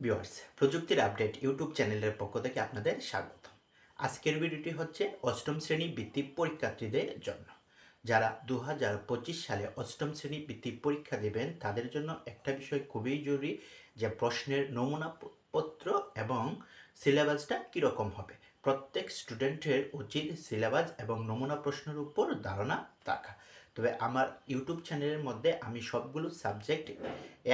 Viewers, প্রযুক্তির update YouTube চ্যানেলের পক্ষ থেকে আপনাদের স্বাগত। আজকের ভিডিওটি হচ্ছে অষ্টম শ্রেণি বৃত্তি পরীক্ষার্থীদের জন্য। যারা দু হাজার পঁচিশ সালে অষ্টম শ্রেণি বৃত্তি পরীক্ষা দেবেন, তাদের জন্য একটা বিষয় খুবই জরুরি যে প্রশ্নের নমুনা পত্র এবং সিলেবাসটা কীরকম হবে। প্রত্যেক স্টুডেন্টের উচিত সিলেবাস এবং নমুনা প্রশ্নের উপর ধারণা থাকা তবে আমার ইউটিউব চ্যানেলের মধ্যে আমি সবগুলো সাবজেক্ট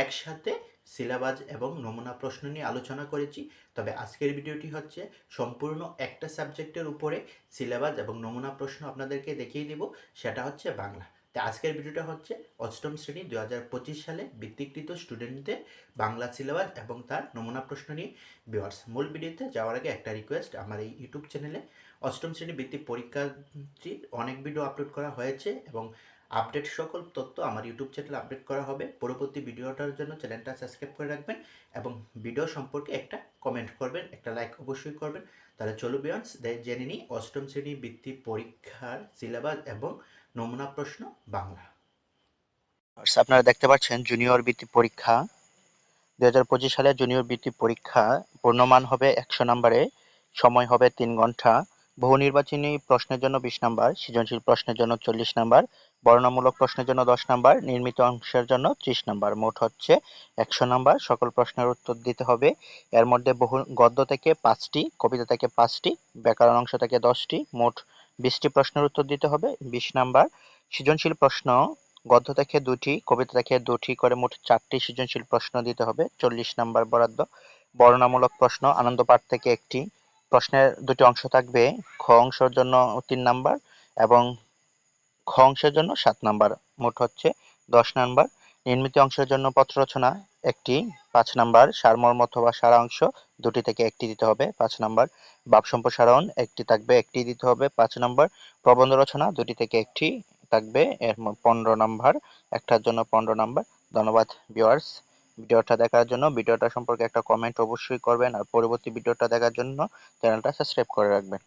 একসাথে সিলেবাস এবং নমুনা প্রশ্ন নিয়ে আলোচনা করেছি। তবে আজকের ভিডিওটি হচ্ছে সম্পূর্ণ একটা সাবজেক্টের উপরে সিলেবাস এবং নমুনা প্রশ্ন আপনাদেরকে দেখিয়ে দিব, সেটা হচ্ছে বাংলা। তো আজকের ভিডিওটা হচ্ছে অষ্টম শ্রেণি দু সালে বৃত্তিকৃত স্টুডেন্টদের বাংলা সিলেবাস এবং তার নমুনা প্রশ্ন নিয়ে। ভিউয়ার্স, মূল ভিডিওতে যাওয়ার আগে একটা রিকোয়েস্ট আমার এই ইউটিউব চ্যানেলে অষ্টম শ্রেণি বৃত্তি পরীক্ষার্থীর অনেক ভিডিও আপলোড করা হয়েছে এবং আপডেট সকল তথ্য আমার ইউটিউব চ্যানেলে আপডেট করা হবে। পরবর্তী ভিডিওটার জন্য চ্যানেলটা সাবস্ক্রাইব করে রাখবেন এবং ভিডিও সম্পর্কে একটা কমেন্ট করবেন, একটা লাইক অবশ্যই করবেন। তাহলে চলো বিয়ন্স জেনে নিই অষ্টম শ্রেণি বৃত্তি পরীক্ষার সিলেবাস এবং নমুনা প্রশ্ন বাংলা। আপনারা দেখতে পাচ্ছেন জুনিয়র বৃত্তি পরীক্ষা। দু হাজার পঁচিশ সালে জুনিয়র বৃত্তি পরীক্ষা, পূর্ণমান হবে একশো নম্বরে, সময় হবে তিন ঘণ্টা। বহু নির্বাচনী প্রশ্নের জন্য বিশ নাম্বার, সৃজনশীল প্রশ্নের জন্য চল্লিশ নাম্বার, বর্ণনামূলক প্রশ্নের জন্য দশ নাম্বার, নির্মিত অংশের জন্য ত্রিশ নাম্বার। মোট হচ্ছে একশো নাম্বার। সকল প্রশ্নের উত্তর দিতে হবে। এর মধ্যে বহু গদ্য থেকে পাঁচটি, কবিতা থেকে পাঁচটি, ব্যাকরণ অংশ থেকে দশটি, মোট বিশটি প্রশ্নের উত্তর দিতে হবে। বিশ নাম্বার, সৃজনশীল প্রশ্ন, গদ্য থেকে দুটি, কবিতা থেকে দুটি করে মোট চারটি সৃজনশীল প্রশ্ন দিতে হবে। চল্লিশ নাম্বার বরাদ্দ। বর্ণনামূলক প্রশ্ন আনন্দ পাঠ থেকে একটি প্রশ্নের দুটি অংশ থাকবে খ অংশের জন্য তিন নাম্বার এবং খ অংশের জন্য সাত নাম্বার। মোট হচ্ছে দশ নাম্বার। নির্মিত অংশের জন্য পত্র রচনা একটি, পাঁচ নাম্বার। সারমর্ম অথবা সারাংশ দুটি থেকে একটি দিতে হবে, পাঁচ নাম্বার। বাপ সম্প্রসারণ একটি থাকবে, একটি দিতে হবে, পাঁচ নাম্বার। প্রবন্ধ রচনা দুটি থেকে একটি থাকবে, এর পনেরো নাম্বার। একটার জন্য পনেরো নাম্বার। ধন্যবাদ ভিউয়ার্স ভিডিওটা দেখার জন্য, ভিডিওটা সম্পর্কে একটা কমেন্ট অবশ্যই করবেন, আর পরবর্তী ভিডিওটা দেখার জন্য চ্যানেলটা সাবস্ক্রাইব করে রাখবেন।